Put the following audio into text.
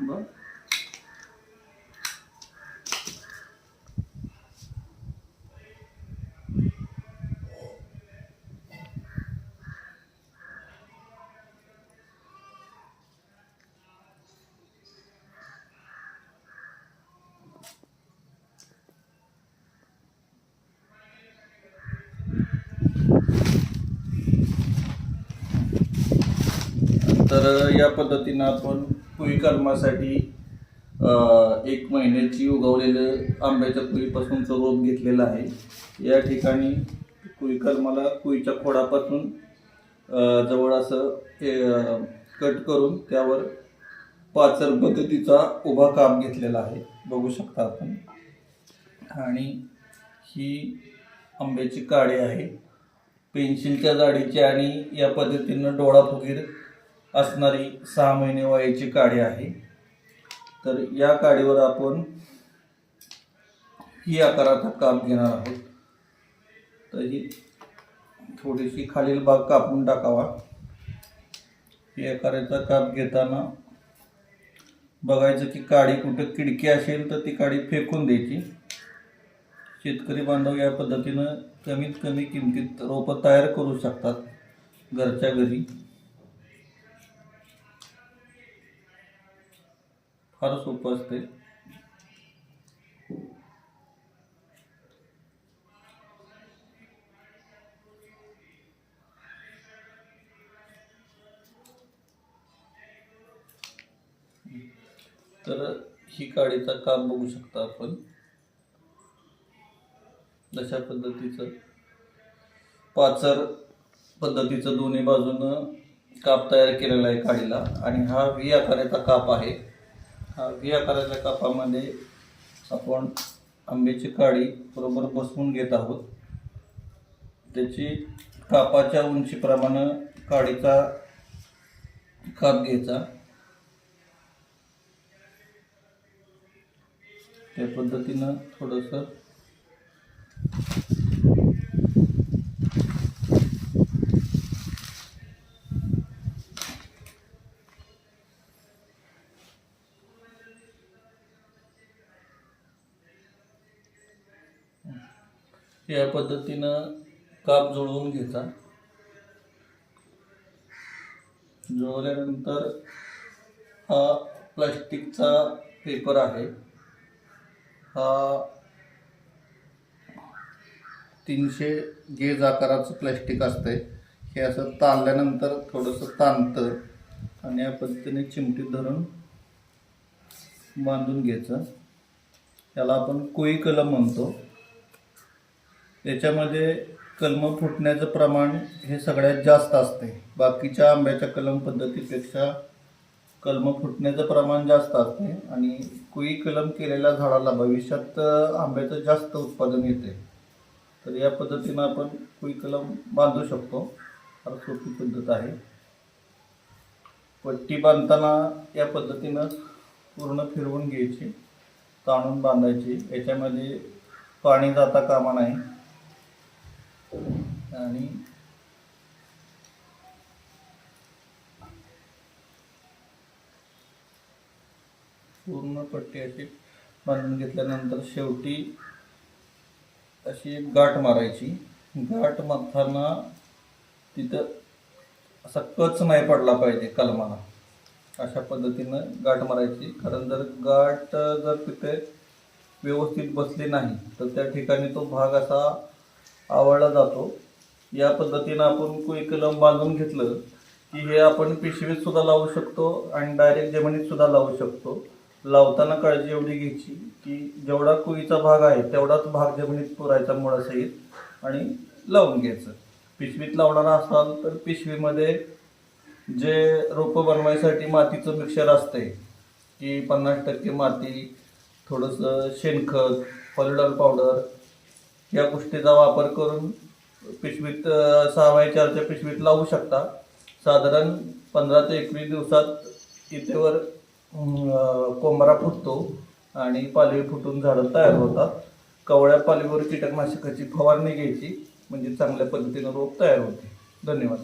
बर तर या पद्धतीनं आपण कुई कर्मासाठी एक महिन्याची उगवलेलं आंब्याच्या कुईपासूनचं रोप घेतलेलं आहे या ठिकाणी कुई कर्माला कुईच्या खोडापासून जवळ असं हे कट करून त्यावर पाचर पद्धतीचा उभा काप घेतलेला आहे. बघू शकता आपण. आणि ही आंब्याची काळे आहे. पेन्सिलच्या जाडीची आणि या पद्धतीनं डोळा फुगीर असणारी सहा महिने वयाची काडी आहे. तर या काडीवर आपण ही आकाराचा काप घेणार आहोत. तर ही थोडीशी खालील भाग कापून टाकावा. ही आकाराचा काप घेताना बघायचं की काडी कुठं किडकी असेल तर ती काडी फेकून द्यायची. शेतकरी बांधव या पद्धतीनं कमीत कमी किमतीत रोपं तयार करू शकतात घरच्या घरी. फार सोपं असते. तर ही काडीचा काप बघू शकता आपण. अशा पद्धतीचं पाचर पद्धतीचं दोन्ही बाजूनं काप तयार केलेला आहे काडीला. आणि हा व्ही आकाराचा काप आहे. हा घिया आकाराच्या कापामध्ये आपण आंब्याची काडी बरोबर बसवून घेत आहोत. त्याची कापाच्या उंचीप्रमाणे काडीचा काप घ्यायचा. त्या पद्धतीनं थोडंसं या पद्धतीनं काप जुळवून घ्यायचा. जुळवल्यानंतर हा प्लास्टिकचा पेपर आहे. हा तीनशे गेज आकाराचं प्लॅस्टिक असतंय. हे असं ताणल्यानंतर थोडंसं ताणतं आणि या पद्धतीने चिमटीत धरून बांधून घ्यायचं. याला आपण कोई कलम म्हणतो. याच्यामध्ये कलम फुटण्याचं प्रमाण हे सगळ्यात जास्त असते. बाकीच्या आंब्याच्या कलम पद्धतीपेक्षा कलम फुटण्याचं प्रमाण जास्त असते आणि कुई कलम केलेल्या झाडाला भविष्यात आंब्याचं जास्त उत्पादन येते. तर या पद्धतीनं आपण कुई कलम बांधू शकतो. फार सोपी पद्धत आहे. पट्टी बांधताना या पद्धतीनं पूर्ण फिरवून घ्यायची ताणून बांधायची. याच्यामध्ये पाणी जाता कामा नाही. आणि पूर्ण पट्टी अशी बांधून घेतल्यानंतर शेवटी अशी एक गाठ मारायची. गाठ मारताना तिथं असा कच नाही पडला पाहिजे कलमाला. अशा पद्धतीनं गाठ मारायची. कारण जर गाठ जर तिथे व्यवस्थित बसली नाही तर त्या ठिकाणी तो भाग असा आवळला जातो. या पद्धतीनं आपण कुई कलम बांधून घेतलं की हे आपण पिशवीत सुद्धा लावू शकतो आणि डायरेक्ट जमिनीत सुद्धा लावू शकतो. लावताना काळजी एवढी घ्यायची की जेवढा कुईचा भाग आहे तेवढाच भाग जमिनीत पुरायचा मुळासहित आणि लावून घ्यायचं. पिशवीत लावणारा असाल तर पिशवीमध्ये जे रोपं बनवायसाठी मातीचं मिक्सर असते की पन्नास टक्के माती थोडंसं शेणखत पॉलिडॉल पावडर या गोष्टीचा वापर करून पिशवीत सहा बाय चारच्या पिशवीत लावू शकता. साधारण पंधरा ते एकवीस दिवसात इथेवर कोंबरा फुटतो आणि पालवी फुटून झाडं तयार होतात. कवळ्या पालवीवर कीटकनाशकाची फवारणी घ्यायची म्हणजे चांगल्या पद्धतीनं रोप तयार होते. धन्यवाद.